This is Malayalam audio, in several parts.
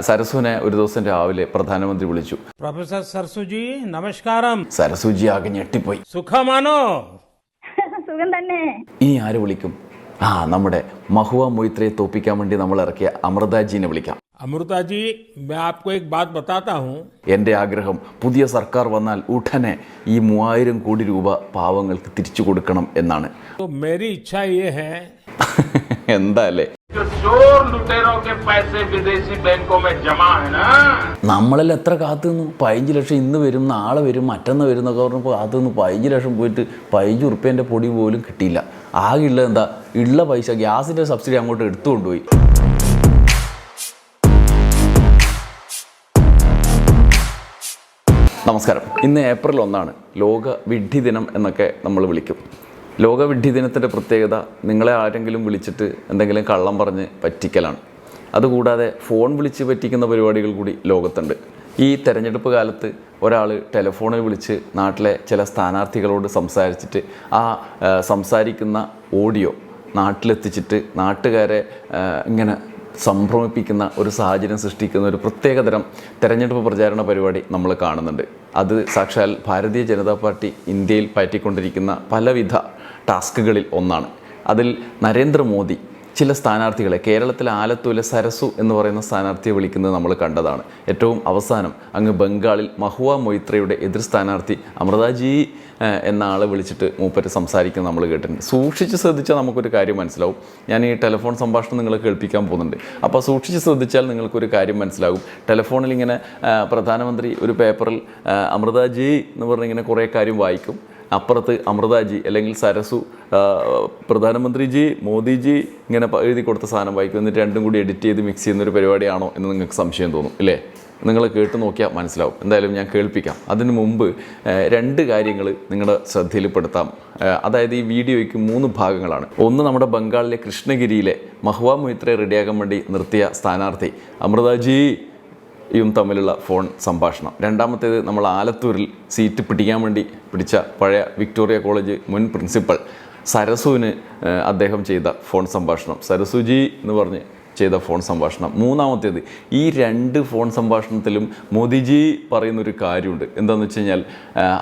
സരസുവിനെ ഒരു ദിവസം രാവിലെ പ്രധാനമന്ത്രി വിളിച്ചു. പ്രൊഫസർ സരസുജി നമസ്കാരം. സരസുജി ആകെ ഞെട്ടിപ്പോയി. സുഖമാണോ? സുഖം തന്നെ. ഇനി ആര് വിളിക്കും? ആ നമ്മുടെ മഹുവ മൊയ്ത്രയെ തോപ്പിക്കാൻ വേണ്ടി നമ്മൾ ഇറക്കിയ അമൃതാജിനെ വിളിക്കാം. അമൃതാജി എന്റെ ആഗ്രഹം പുതിയ സർക്കാർ വന്നാൽ ഉടനെ ഈ മൂവായിരം കോടി രൂപ പാവങ്ങൾക്ക് തിരിച്ചു കൊടുക്കണം എന്നാണ്. എന്താ അല്ലേ? चोर लुटेरों के पैसे विदेशी बैंकों में जमा है ना നമ്മളെല്ലാം എത്ര കാത്തു നിന്നു പതിനഞ്ച് ലക്ഷം ഇന്ന് വരും നാളെ വരും മറ്റന്ന് വരും എന്നൊക്കെ പറഞ്ഞപ്പോൾ കാത്തു നിന്ന് പതിനഞ്ച് ലക്ഷം പോയിട്ട് പതിനഞ്ച് ഉറുപ്പ്യൻ്റെ പൊടി പോലും കിട്ടിയില്ല ആകെ ഉള്ളത് എന്താ ഉള്ള പൈസ ഗ്യാസിൻ്റെ സബ്സിഡി അങ്ങോട്ട് എടുത്തു കൊണ്ടുപോയി നമസ്കാരം ഇന്ന് ഏപ്രിൽ ഒന്നാണ് ലോക വിഡ്ഢി ദിനം എന്നൊക്കെ നമ്മൾ വിളിക്കും ലോക വിഡ്ഢി ദിനത്തിന്റെ പ്രത്യേകത നിങ്ങളെ ആരെങ്കിലും വിളിച്ചിട്ട് എന്തെങ്കിലും കള്ളം പറഞ്ഞ് പറ്റിക്കലാണ്. അതുകൂടാതെ ഫോൺ വിളിച്ച് പറ്റിക്കുന്ന പരിപാടികൾ കൂടി ലോകത്തുണ്ട്. ഈ തെരഞ്ഞെടുപ്പ് കാലത്ത് ഒരാൾ ടെലിഫോണിൽ വിളിച്ച് നാട്ടിലെ ചില സ്ഥാനാർത്ഥികളോട് സംസാരിച്ചിട്ട് ആ, സംസാരിക്കുന്ന ഓഡിയോ നാട്ടിലെത്തിച്ചിട്ട് നാട്ടുകാരെ ഇങ്ങനെ സംഭ്രമിപ്പിക്കുന്ന ഒരു സാഹചര്യം സൃഷ്ടിക്കുന്ന ഒരു പ്രത്യേകതരം തെരഞ്ഞെടുപ്പ് പ്രചാരണ പരിപാടി നമ്മൾ കാണുന്നുണ്ട്. അത് സാക്ഷാൽ ഭാരതീയ ജനതാ പാർട്ടി ഇന്ത്യയിൽ പറ്റിക്കൊണ്ടിരിക്കുന്ന പലവിധ ടാസ്കുകളിൽ ഒന്നാണ്. അതിൽ നരേന്ദ്രമോദി ചില സ്ഥാനാർത്ഥികളെ കേരളത്തിലെ ആലത്തൂരിലെ സരസു എന്ന് പറയുന്ന സ്ഥാനാർത്ഥിയെ വിളിക്കുന്നത് നമ്മൾ കണ്ടതാണ്. ഏറ്റവും അവസാനം അങ്ങ് ബംഗാളിൽ മഹുവ മൊയ്ത്രയുടെ എതിർ സ്ഥാനാർത്ഥി അമൃതാജി എന്ന ആളെ വിളിച്ചിട്ട് മൂപ്പര് സംസാരിക്കുന്നത് നമ്മൾ കേട്ടിട്ടുണ്ട്. സൂക്ഷിച്ച് ശ്രദ്ധിച്ചാൽ നമുക്കൊരു കാര്യം മനസ്സിലാവും. ഞാൻ ഈ ടെലിഫോൺ സംഭാഷണം നിങ്ങളെ കേൾപ്പിക്കാൻ പോകുന്നുണ്ട്. അപ്പോൾ സൂക്ഷിച്ച് ശ്രദ്ധിച്ചാൽ നിങ്ങൾക്കൊരു കാര്യം മനസ്സിലാകും. ടെലിഫോണിൽ ഇങ്ങനെ പ്രധാനമന്ത്രി ഒരു പേപ്പറിൽ അമൃതാജി എന്ന് പറഞ്ഞിങ്ങനെ കുറേ കാര്യം വായിക്കും. അപ്പുറത്ത് അമൃതാജി അല്ലെങ്കിൽ സരസു പ്രധാനമന്ത്രിജി മോദിജി ഇങ്ങനെ എഴുതി കൊടുത്ത സാധനം വായിക്കും. എന്നിട്ട് രണ്ടും കൂടി എഡിറ്റ് ചെയ്ത് മിക്സ് ചെയ്യുന്ന ഒരു പരിപാടിയാണോ എന്ന് നിങ്ങൾക്ക് സംശയം തോന്നും ഇല്ലേ? നിങ്ങൾ കേട്ട് നോക്കിയാൽ മനസ്സിലാവും. എന്തായാലും ഞാൻ കേൾപ്പിക്കാം. അതിനു മുമ്പ് രണ്ട് കാര്യങ്ങൾ നിങ്ങളുടെ ശ്രദ്ധയിൽപ്പെടുത്താം. അതായത് ഈ വീഡിയോയ്ക്ക് മൂന്ന് ഭാഗങ്ങളാണ്. ഒന്ന് നമ്മുടെ ബംഗാളിലെ കൃഷ്ണഗിരിയിലെ മഹുവാ മൊയ്ത്രയെ റെഡിയാകാൻ വേണ്ടി നിർത്തിയ സ്ഥാനാർത്ഥി അമൃതാജി. യും തമ്മിലുള്ള ഫോൺ സംഭാഷണം. രണ്ടാമത്തേത് നമ്മൾ ആലത്തൂരിൽ സീറ്റ് പിടിക്കാൻ വേണ്ടി പിടിച്ച പഴയ വിക്ടോറിയ കോളേജ് മുൻ പ്രിൻസിപ്പൽ സരസുവിന് അദ്ദേഹം ചെയ്ത ഫോൺ സംഭാഷണം. സരസുജി എന്ന് പറഞ്ഞ് ചെയ്ത ഫോൺ സംഭാഷണം. മൂന്നാമത്തേത് ഈ രണ്ട് ഫോൺ സംഭാഷണത്തിലും മോദിജി പറയുന്ന ഒരു കാര്യമുണ്ട്. എന്താണെന്ന് വെച്ച് കഴിഞ്ഞാൽ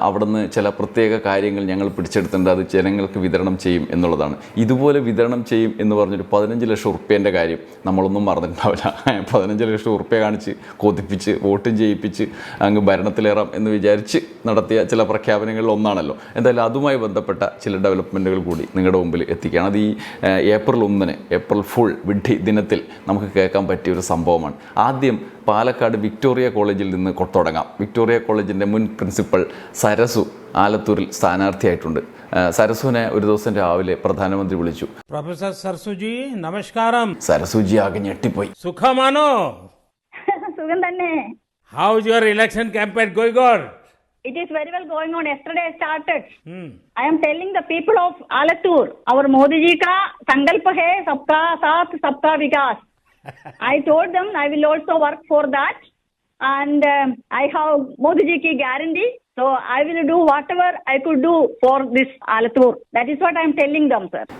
അവിടുന്ന് ചില പ്രത്യേക കാര്യങ്ങൾ ഞങ്ങൾ പിടിച്ചെടുത്തിട്ടുണ്ട്. അത് ജനങ്ങൾക്ക് വിതരണം ചെയ്യും എന്നുള്ളതാണ്. ഇതുപോലെ വിതരണം ചെയ്യും എന്ന് പറഞ്ഞൊരു പതിനഞ്ച് ലക്ഷം ഉറുപ്പ്യന്റെ കാര്യം നമ്മളൊന്നും മറന്നിട്ടുണ്ടാവില്ല. പതിനഞ്ച് ലക്ഷം ഉറുപ്പ്യ കാണിച്ച് കൊതിപ്പിച്ച് വോട്ടും ചെയ്യിപ്പിച്ച് അങ്ങ് ഭരണത്തിലേറാം എന്ന് വിചാരിച്ച് നടത്തിയ ചില പ്രഖ്യാപനങ്ങളിൽ ഒന്നാണല്ലോ. എന്തായാലും അതുമായി ബന്ധപ്പെട്ട ചില ഡെവലപ്മെന്റുകൾ കൂടി നിങ്ങളുടെ മുമ്പിൽ എത്തിക്കുകയാണ്. അത് ഈ ഏപ്രിൽ ഒന്നിന് ഏപ്രിൽ ഫുൾ വിഡ്ഢി ദിനത്തിൽ നമുക്ക് കേൾക്കാൻ പറ്റിയ ഒരു സംഭവമാണ്. ആദ്യം പാലക്കാട് വിക്ടോറിയ കോളേജിൽ നിന്ന് തുടങ്ങാം. വിക്ടോറിയ കോളേജിന്റെ മുൻ പ്രിൻസിപ്പൽ സരസു ആലത്തൂരിൽ സ്ഥാനാർത്ഥിയായിട്ടുണ്ട്. സരസുവിനെ ഒരു ദിവസം രാവിലെ പ്രധാനമന്ത്രി വിളിച്ചു. പ്രൊഫസർ സരസുജി നമസ്കാരം. സരസുജി ആകെ ഞെട്ടിപ്പോയി. സുഖമാണോ? സുഖം തന്നെ. How your election campaign going good It is very well going on. Yesterday I started. Hmm. I am telling the people of Alatur, our Modi ji ka sankalp hai sabka saath sabka vikas. I told them I will also work for that, and um, I have Modi ji ki guarantee.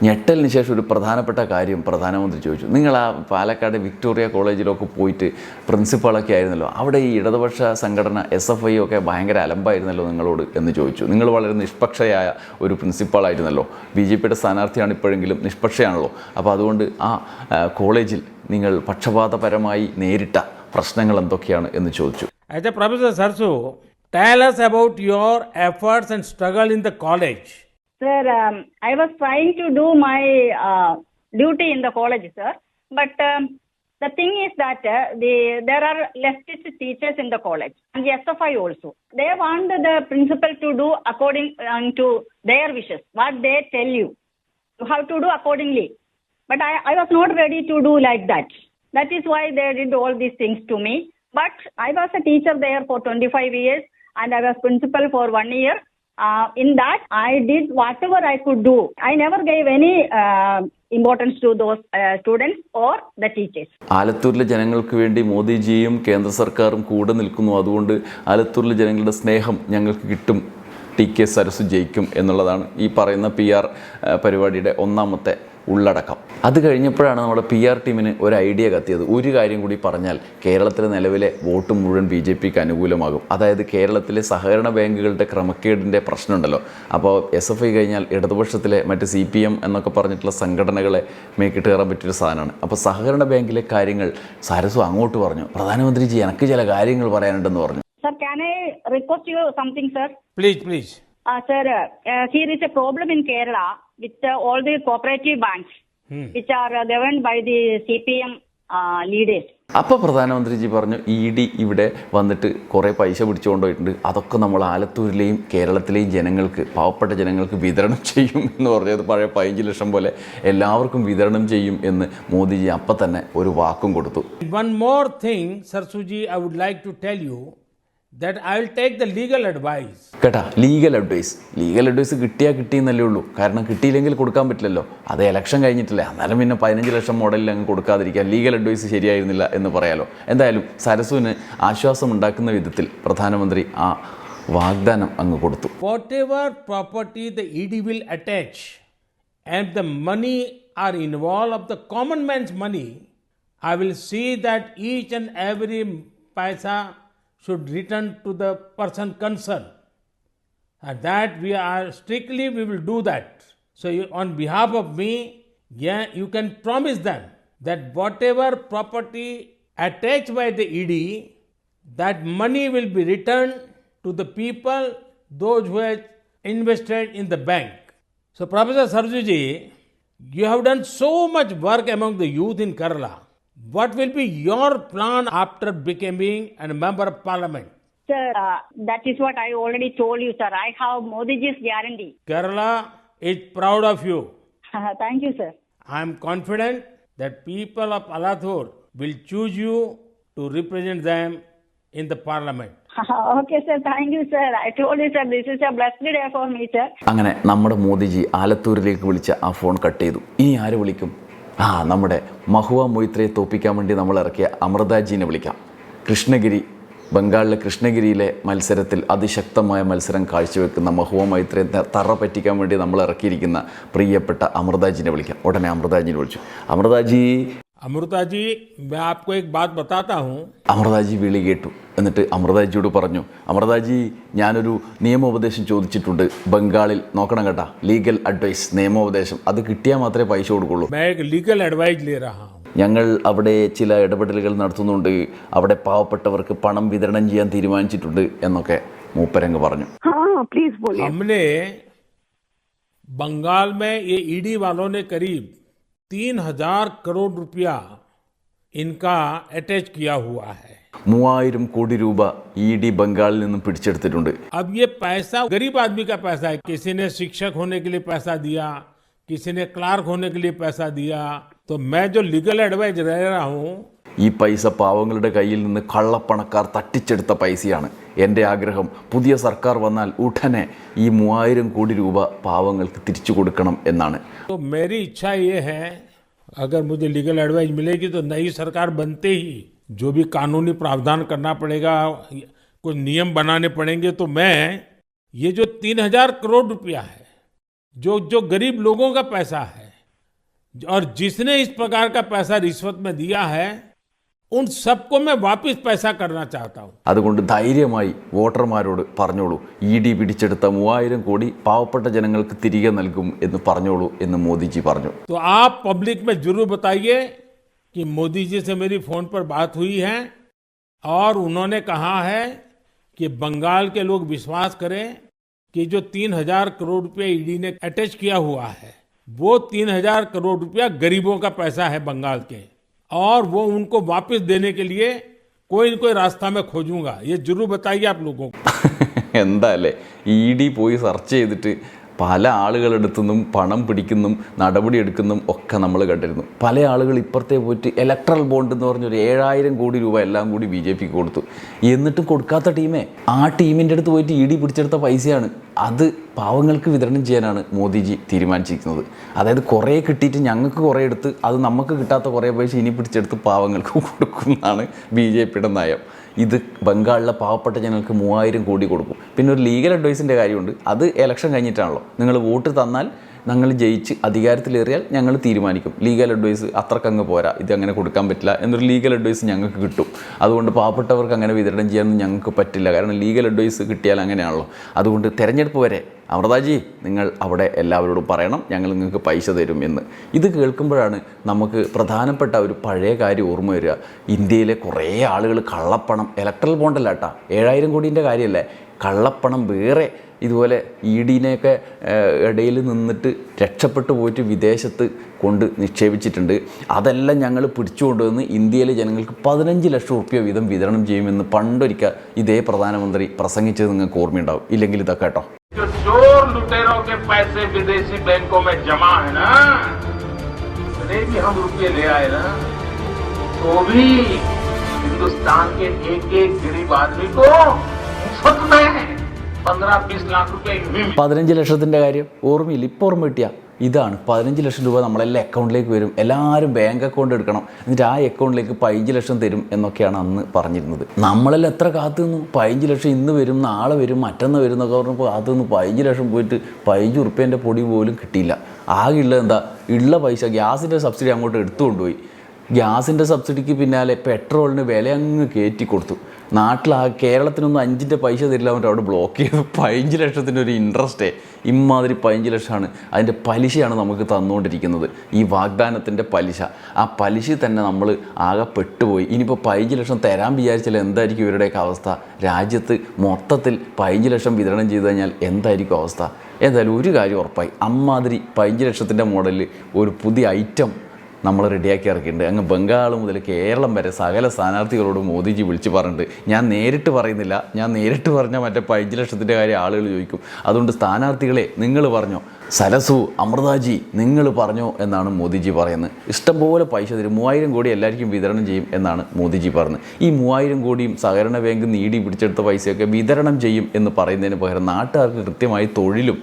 ഞെട്ടലിന് ശേഷം ഒരു പ്രധാനപ്പെട്ട കാര്യം പ്രധാനമന്ത്രി ചോദിച്ചു. നിങ്ങൾ ആ പാലക്കാട് വിക്ടോറിയ കോളേജിലൊക്കെ പോയിട്ട് പ്രിൻസിപ്പാളൊക്കെ ആയിരുന്നല്ലോ. അവിടെ ഈ ഇടതുപക്ഷ സംഘടന എസ് എഫ് ഐ ഒക്കെ ഭയങ്കര അലമ്പായിരുന്നല്ലോ നിങ്ങളോട് എന്ന് ചോദിച്ചു. നിങ്ങൾ വളരെ നിഷ്പക്ഷയായ ഒരു പ്രിൻസിപ്പാളായിരുന്നല്ലോ. ബി ജെ പിയുടെ സ്ഥാനാർത്ഥിയാണ് ഇപ്പോഴെങ്കിലും നിഷ്പക്ഷയാണല്ലോ. അപ്പോൾ അതുകൊണ്ട് ആ കോളേജിൽ നിങ്ങൾ പക്ഷപാതപരമായി നേരിട്ട പ്രശ്നങ്ങൾ എന്തൊക്കെയാണ് എന്ന് ചോദിച്ചു. Professor Sarasu Tell us about your efforts and struggle in the college. Sir, um, I was trying to do my uh, duty in the college, sir. But um, the thing is that uh, the, there are leftist teachers in the college and the SFI also. They want the principal to do according um, to their wishes, what they tell you. You have to do accordingly. But I, I was not ready to do like that. That is why they did all these things to me. But I was a teacher there for 25 years. And I was principal for one year. Uh, in that, I did whatever I could do. I never gave any uh, importance to those uh, students or the teachers. ആലത്തൂരിലെ ജനങ്ങൾക്ക് വേണ്ടി മോദിജിയും കേന്ദ്ര സർക്കാരും കൂടെ നിൽക്കുന്നു അതുകൊണ്ട് ആലത്തൂരിലെ ജനങ്ങളുടെ സ്നേഹം ഞങ്ങൾക്ക് കിട്ടും ടി കെ സരസ് ജയിക്കും എന്നുള്ളതാണ് ഈ പറയുന്ന പി ആർ പരിപാടിയുടെ ഒന്നാമത്തെ ഉള്ളടക്കം. അത് കഴിഞ്ഞപ്പോഴാണ് നമ്മുടെ പി ആർ ടീമിന് ഒരു ഐഡിയ കത്തിയത്. ഒരു കാര്യം കൂടി പറഞ്ഞാൽ കേരളത്തിലെ നിലവിലെ വോട്ട് മുഴുവൻ ബി ജെ പിക്ക് അനുകൂലമാകും. അതായത് കേരളത്തിലെ സഹകരണ ബാങ്കുകളുടെ ക്രമക്കേടിന്റെ പ്രശ്നമുണ്ടല്ലോ. അപ്പോൾ എസ് എഫ് ഐ കഴിഞ്ഞാൽ ഇടതുപക്ഷത്തിലെ മറ്റ് സി പി എം എന്നൊക്കെ പറഞ്ഞിട്ടുള്ള സംഘടനകളെ മേക്കിട്ട് കയറാൻ പറ്റിയൊരു സാധനമാണ്. അപ്പോൾ സഹകരണ ബാങ്കിലെ കാര്യങ്ങൾ സരസു അങ്ങോട്ട് പറഞ്ഞു. പ്രധാനമന്ത്രിജി എനിക്ക് ചില കാര്യങ്ങൾ പറയാനുണ്ടെന്ന് പറഞ്ഞു. Sir can I request you something, sir? Please, please. Uh, sir, uh, here is a problem in Kerala. With uh, all the cooperative banks, Hmm. which are uh, governed by the CPM uh, leaders. അപ്പോൾ പ്രധാനമന്ത്രിജി പറഞ്ഞു ഇ ഡി ഇവിടെ വന്നിട്ട് കുറേ പൈസ പിടിച്ചുകൊണ്ടുപോയിട്ടുണ്ട് അതൊക്കെ നമ്മൾ ആലത്തൂരിലെയും കേരളത്തിലെയും ജനങ്ങൾക്ക് പാവപ്പെട്ട ജനങ്ങൾക്ക് വിതരണം ചെയ്യും എന്ന് പറഞ്ഞത് പഴയ പതിനഞ്ച് ലക്ഷം പോലെ എല്ലാവർക്കും വിതരണം ചെയ്യും എന്ന് മോദിജി അപ്പം തന്നെ ഒരു വാക്കും കൊടുത്തു One more thing, Sarasuji I would like to tell you that I will take the legal advice. കേട്ടാ ലീഗൽ അഡ്വൈസ് ലീഗൽ അഡ്വൈസ് കിട്ടിയാൽ കിട്ടിയെന്നല്ലേ ഉള്ളൂ. കാരണം കിട്ടിയില്ലെങ്കിൽ കൊടുക്കാൻ പറ്റില്ലല്ലോ. അത് ഇലക്ഷൻ കഴിഞ്ഞിട്ടില്ലേ. അന്നേരം പിന്നെ പതിനഞ്ച് ലക്ഷം മോഡലിൽ അങ്ങ് കൊടുക്കാതിരിക്കുക. ലീഗൽ അഡ്വൈസ് ശരിയായിരുന്നില്ല എന്ന് പറയാലോ. എന്തായാലും സരസുവിന് ആശ്വാസം ഉണ്ടാക്കുന്ന വിധത്തിൽ പ്രധാനമന്ത്രി ആ വാഗ്ദാനം അങ്ങ് കൊടുത്തു. Whatever property the ED will attach and the money are involved of the common man's money, I will see that each and every paisa should return to the person concerned. And that we are strictly we will do that. So you, on behalf of me, yeah, you can promise them that whatever property attached by the ED, that money will be returned to the people, those who have invested in the bank. So, Professor Sarjuji, you have done so much work among the youth in Kerala. What will be your plan after becoming a member of parliament? Sir, uh, that is what I already told you, sir. I have Modiji's guarantee. Kerala is proud of you. Thank you, sir. I am confident that people of Alathur will choose you to represent them in the parliament. okay, sir. Thank you, sir. I told you, sir, this is a blessed day for me, sir. അങ്ങനെ നമ്മുടെ മോദിജി ആലത്തൂരിലേക്ക് വിളിച്ച ആ ഫോൺ കട്ട് ചെയ്തു ഇനി ആര് വിളിക്കും ആ നമ്മുടെ മഹുവ മൊയ്ത്രയെ തോപ്പിക്കാൻ വേണ്ടി നമ്മൾ ഇറക്കിയ അമൃതാജീനെ വിളിക്കാം. കൃഷ്ണഗിരി ബംഗാളിലെ കൃഷ്ണഗിരിയിലെ മത്സരത്തിൽ അതിശക്തമായ മത്സരം കാഴ്ചവെക്കുന്ന മഹുവ മൈത്രയെ തറ പറ്റിക്കാൻ വേണ്ടി നമ്മൾ ഇറക്കിയിരിക്കുന്ന പ്രിയപ്പെട്ട അമൃതാജിനെ വിളിക്കാം. ഉടനെ അമൃതാജിനെ വിളിച്ചു. അമൃതാജി അമൃതാജി അമൃതാജി വിളി കേട്ടു. എന്നിട്ട് അമൃതാജിയോട് പറഞ്ഞു അമൃതാജി ഞാനൊരു നിയമോപദേശം ചോദിച്ചിട്ടുണ്ട് ബംഗാളിൽ. നോക്കണം കേട്ടാ ലീഗൽ അഡ്വൈസ് നിയമോപദേശം. അത് കിട്ടിയാൽ മാത്രമേ പൈസ കൊടുക്കുള്ളൂ. ലീഗൽ അഡ്വൈസ് ഞങ്ങൾ അവിടെ ചില ഇടപെടലുകൾ നടത്തുന്നുണ്ട്. അവിടെ പാവപ്പെട്ടവർക്ക് പണം വിതരണം ചെയ്യാൻ തീരുമാനിച്ചിട്ടുണ്ട് എന്നൊക്കെ മൂപ്പരങ്ങ് പറഞ്ഞു. പ്ലീസ്. ബംഗാൾ മേ ഇ ഡി വാലോ കരീബ് तीन हजार करोड़ रुपया इनका अटैच किया हुआ है മൂവായിരം കോടി രൂപ ഇ ഡി ബംഗാളിൽ നിന്നും പിടിച്ചെടുത്തിട്ടുണ്ട് अब ये पैसा गरीब आदमी का पैसा है किसी ने शिक्षक होने के लिए पैसा दिया किसी ने क्लार्क होने के लिए पैसा दिया तो मैं जो लीगल एडवाइस ले रहा हूँ ഈ പൈസ പാവങ്ങളുടെ കയ്യിൽ നിന്ന് കള്ളപ്പണക്കാർ തട്ടിച്ചെടുത്ത പൈസയാണ് എൻ്റെ ആഗ്രഹം പുതിയ സർക്കാർ വന്നാൽ ഉടനെ ഈ മൂവായിരം കോടി രൂപ പാവങ്ങൾക്ക് തിരിച്ചു കൊടുക്കണം എന്നാണ് तो मेरी इच्छा ये है अगर मुझे लीगल एडवाइस मिलेगी तो नई सरकार बनते ही जो भी कानूनी प्रावधान करना पड़ेगा, कुछ नियम बनाने पड़ेंगे तो मैं ये जो तीन हज़ार करोड़ रुपया है, जो जो गरीब लोगों का पैसा है, और जिसने इस प्रकार का पैसा रिश्वत में दिया है उन सबको मैं वापस पैसा करना चाहता हूँ അതുകൊണ്ട് ധൈര്യമായി വോട്ടർമാരോട് പറഞ്ഞോളൂ ഇ ഡി പിടിച്ചെടുത്ത മൂവായിരം കോടി പാവപ്പെട്ട ജനങ്ങൾക്ക് തിരികെ നൽകും എന്ന് പറഞ്ഞോളൂ എന്ന് മോദിജി പറഞ്ഞു तो आप पब्लिक में जरूर बताइए कि मोदी जी से मेरी फोन पर बात हुई है और उन्होंने कहा है कि बंगाल के लोग विश्वास करें कि जो तीन हजार करोड़ रुपया ईडी ने अटैच किया हुआ है वो तीन हजार करोड़ रुपया गरीबों का पैसा है बंगाल के और वो उनको वापस देने के लिए कोई न कोई रास्ता मैं खोजूंगा ये जरूर बताइए आप लोगों को എന്താ അല്ലേ ഇ ഡി പോയി സെർച്ച് ചെയ്തിട്ട് പല ആളുകളെടുത്തുനിന്നും പണം പിടിക്കുന്നതും നടപടി എടുക്കുന്നതും ഒക്കെ നമ്മൾ കണ്ടിരുന്നു. പല ആളുകൾ ഇപ്പുറത്തെ പോയിട്ട് ഇലക്ട്രൽ ബോണ്ട് എന്ന് പറഞ്ഞൊരു ഏഴായിരം കോടി രൂപ എല്ലാം കൂടി ബി ജെ പിക്ക് കൊടുത്തു. എന്നിട്ടും കൊടുക്കാത്ത ടീമേ. ആ ടീമിന്റെ അടുത്ത് പോയിട്ട് ഇ ഡി പിടിച്ചെടുത്ത പൈസയാണ്. അത് പാവങ്ങൾക്ക് വിതരണം ചെയ്യാനാണ് മോദിജി തീരുമാനിച്ചിരിക്കുന്നത്. അതായത് കുറേ കിട്ടിയിട്ട് ഞങ്ങൾക്ക് കുറേ എടുത്ത് അത് നമുക്ക് കിട്ടാത്ത കുറേ പൈസ ഇനി പിടിച്ചെടുത്ത് പാവങ്ങൾക്ക് കൊടുക്കുന്നതാണ് ബി ജെ പിയുടെ നയം. ഇത് ബംഗാളിലെ പാവപ്പെട്ട ജനങ്ങൾക്ക് മൂവായിരം കോടി കൊടുക്കും. പിന്നെ ഒരു ലീഗൽ അഡ്വൈസിന്റെ കാര്യമുണ്ട്. അത് ഇലക്ഷൻ കഴിഞ്ഞിട്ടാണല്ലോ. നിങ്ങൾ വോട്ട് തന്നാൽ ഞങ്ങൾ ജയിച്ച് അധികാരത്തിലേറിയാൽ ഞങ്ങൾ തീരുമാനിക്കും. ലീഗൽ അഡ്വൈസ് അത്രക്കങ്ങ് പോരാ. ഇത് അങ്ങനെ കൊടുക്കാൻ പറ്റില്ല എന്നൊരു ലീഗൽ അഡ്വൈസ് ഞങ്ങൾക്ക് കിട്ടും. അതുകൊണ്ട് പാവപ്പെട്ടവർക്ക് അങ്ങനെ വിതരണം ചെയ്യാനൊന്നും ഞങ്ങൾക്ക് പറ്റില്ല. കാരണം ലീഗൽ അഡ്വൈസ് കിട്ടിയാൽ അങ്ങനെയാണല്ലോ. അതുകൊണ്ട് തിരഞ്ഞെടുപ്പ് വരെ അമൃതാജി നിങ്ങൾ അവിടെ എല്ലാവരോടും പറയണം. ഞങ്ങൾ നിങ്ങൾക്ക് പൈസ തരും എന്ന്. ഇത് കേൾക്കുമ്പോഴാണ് നമുക്ക് പ്രധാനപ്പെട്ട ഒരു പഴയ കാര്യം ഓർമ്മ വരിക. ഇന്ത്യയിലെ കുറേ ആളുകൾ കള്ളപ്പണം ഇലക്ട്രൽ ബോണ്ടല്ല കേട്ടോ. ഏഴായിരം കോടീന്റെ കാര്യമല്ലേ? കള്ളപ്പണം വേറെ ഇതുപോലെ ഇ ഡിനെയൊക്കെ ഇടയിൽ നിന്നിട്ട് രക്ഷപ്പെട്ടു പോയിട്ട് വിദേശത്ത് കൊണ്ട് നിക്ഷേപിച്ചിട്ടുണ്ട് അതെല്ലാം ഞങ്ങൾ പിടിച്ചുകൊണ്ടുവന്ന് ഇന്ത്യയിലെ ജനങ്ങൾക്ക് പതിനഞ്ച് ലക്ഷം റുപ്യ വീതം വിതരണം ചെയ്യുമെന്ന് പണ്ടൊരിക്കൽ ഇതേ പ്രധാനമന്ത്രി പ്രസംഗിച്ചത് നിങ്ങൾക്ക് ഓർമ്മയുണ്ടാവും ഇല്ലെങ്കിൽ ഇതൊക്കെ കേട്ടോ जो चोर लुटेरों के पैसे विदेशी बैंकों में जमा है ना इतने भी हम रुपये ले आए ना तो भी हिंदुस्तान के एक एक गरीब आदमी को പതിനഞ്ച് ലക്ഷത്തിന്റെ കാര്യം ഓർമ്മയില്ല. ഇപ്പൊ ഓർമ്മ കിട്ടിയ. ഇതാണ്. പതിനഞ്ച് ലക്ഷം രൂപ നമ്മളെല്ലാം അക്കൗണ്ടിലേക്ക് വരും. എല്ലാവരും ബാങ്ക് അക്കൗണ്ട് എടുക്കണം. എന്നിട്ട് ആ അക്കൗണ്ടിലേക്ക് പതിനഞ്ച് ലക്ഷം തരും എന്നൊക്കെയാണ് അന്ന് പറഞ്ഞിരുന്നത്. നമ്മളെല്ലാം എത്ര കാത്തു നിന്നു പതിനഞ്ച് ലക്ഷം ഇന്ന് വരും നാളെ വരും മറ്റന്ന് വരും എന്നൊക്കെ പറഞ്ഞപ്പോൾ കാത്തു നിന്ന് പതിനഞ്ച് ലക്ഷം പോയിട്ട് പതിനഞ്ച് ഉറുപ്പ്യന്റെ പൊടി പോലും കിട്ടിയില്ല. ആകെ ഉള്ളത് എന്താ? ഉള്ള പൈസ ഗ്യാസിന്റെ സബ്സിഡി അങ്ങോട്ട് എടുത്തുകൊണ്ടുപോയി. ഗ്യാസിന്റെ സബ്സിഡിക്ക് പിന്നാലെ പെട്രോളിന് വില അങ്ങ് കയറ്റി കൊടുത്തു. നാട്ടിൽ ആ കേരളത്തിനൊന്നും അഞ്ചിന്റെ പൈസ തരില്ല അവന്റെ അവിടെ ബ്ലോക്ക് ചെയ്ത്. പതിനഞ്ച് ലക്ഷത്തിന്റെ ഒരു ഇൻട്രസ്റ്റേ ഇമാതിരി പതിനഞ്ച് ലക്ഷമാണ്. അതിന്റെ പലിശയാണ് നമുക്ക് തന്നുകൊണ്ടിരിക്കുന്നത്. ഈ വാഗ്ദാനത്തിന്റെ പലിശ. ആ പലിശ തന്നെ നമ്മൾ ആകെ പെട്ടുപോയി. ഇനിയിപ്പോൾ പതിനഞ്ച് ലക്ഷം തരാൻ വിചാരിച്ചാൽ എന്തായിരിക്കും ഇവരുടെയൊക്കെ അവസ്ഥ? രാജ്യത്ത് മൊത്തത്തിൽ പതിനഞ്ച് ലക്ഷം വിതരണം ചെയ്തു കഴിഞ്ഞാൽ എന്തായിരിക്കും അവസ്ഥ? എന്തായാലും ഒരു കാര്യം ഉറപ്പായി. അമ്മാതിരി പതിനഞ്ച് ലക്ഷത്തിന്റെ മോഡലിൽ ഒരു പുതിയ ഐറ്റം നമ്മൾ റെഡിയാക്കി ഇറക്കിയിട്ടുണ്ട്. അങ്ങ് ബംഗാൾ മുതൽ കേരളം വരെ സകല സ്ഥാനാർത്ഥികളോട് മോദിജി വിളിച്ച് പറഞ്ഞിട്ടുണ്ട്. ഞാൻ നേരിട്ട് പറയുന്നില്ല. ഞാൻ നേരിട്ട് പറഞ്ഞാൽ മറ്റേ പതിനഞ്ച് ലക്ഷത്തിന്റെ കാര്യം ആളുകൾ ചോദിക്കും. അതുകൊണ്ട് സ്ഥാനാർത്ഥികളെ നിങ്ങൾ പറഞ്ഞോ? സരസു അമൃതാജി നിങ്ങൾ പറഞ്ഞോ എന്നാണ് മോദിജി പറയുന്നത്. ഇഷ്ടംപോലെ പൈസ തരും. മൂവായിരം കോടി എല്ലാവർക്കും വിതരണം ചെയ്യും എന്നാണ് മോദിജി പറഞ്ഞത് ഈ മൂവായിരം കോടിയും സഹകരണ ബാങ്ക് നീടി പിടിച്ചെടുത്ത പൈസയൊക്കെ വിതരണം ചെയ്യും എന്ന് പറയുന്നതിന് പകരം നാട്ടുകാർക്ക് കൃത്യമായി തൊഴിലും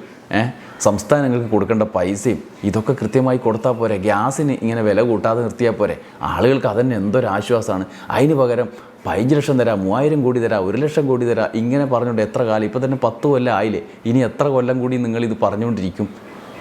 സംസ്ഥാനങ്ങൾക്ക് കൊടുക്കേണ്ട പൈസയും ഇതൊക്കെ കൃത്യമായി കൊടുത്താൽ പോരെ. ഗ്യാസിന് ഇങ്ങനെ വില കൂട്ടാതെ നിർത്തിയാൽ പോരെ. ആളുകൾക്ക് അതന്നെ എന്തൊരു ആശ്വാസമാണ് അതിന് പകരം പതിനഞ്ച് ലക്ഷം തരാം മൂവായിരം കോടി തരാം ഒരു ലക്ഷം കോടി തരാം ഇങ്ങനെ പറഞ്ഞുകൊണ്ട് എത്ര കാലം? ഇപ്പോൾ തന്നെ പത്ത് കൊല്ലം ആയില്ലേ? ഇനി എത്ര കൊല്ലം കൂടി നിങ്ങളിത് പറഞ്ഞുകൊണ്ടിരിക്കും?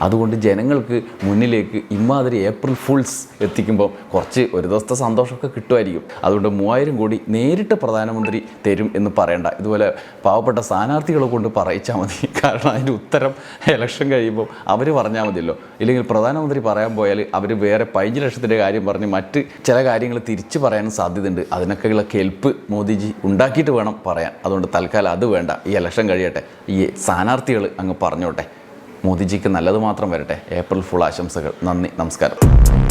അതുകൊണ്ട് ജനങ്ങൾക്ക് മുന്നിലേക്ക് ഇമാതിരി ഏപ്രിൽ ഫുൾസ് എത്തിക്കുമ്പോൾ കുറച്ച് ഒരു ദിവസത്തെ സന്തോഷമൊക്കെ കിട്ടുമായിരിക്കും. അതുകൊണ്ട് മൂവായിരം കോടി നേരിട്ട് പ്രധാനമന്ത്രി തരും എന്ന് പറയണ്ട. ഇതുപോലെ പാവപ്പെട്ട സ്ഥാനാർത്ഥികളെ കൊണ്ട് പറയിച്ചാൽ മതി. കാരണം അതിന്റെ ഉത്തരം ഇലക്ഷൻ കഴിയുമ്പോൾ അവർ പറഞ്ഞാൽ മതിയല്ലോ. ഇല്ലെങ്കിൽ പ്രധാനമന്ത്രി പറയാൻ പോയാൽ അവർ വേറെ പതിനഞ്ച് ലക്ഷത്തിന്റെ കാര്യം പറഞ്ഞ് മറ്റ് ചില കാര്യങ്ങൾ തിരിച്ചു പറയാനും സാധ്യതയുണ്ട്. അതിനൊക്കെയുള്ള കെൽപ്പ് മോദിജി ഉണ്ടാക്കിയിട്ട് വേണം പറയാൻ. അതുകൊണ്ട് തൽക്കാലം അത് വേണ്ട. ഈ ഇലക്ഷൻ കഴിയട്ടെ. ഈ സ്ഥാനാർത്ഥികൾ അങ്ങ് പറഞ്ഞോട്ടെ. മോദിജിക്ക് നല്ലത് മാത്രം വരട്ടെ. ഏപ്രിൽ ഫുൾ ആശംസകൾ. നന്ദി. നമസ്കാരം.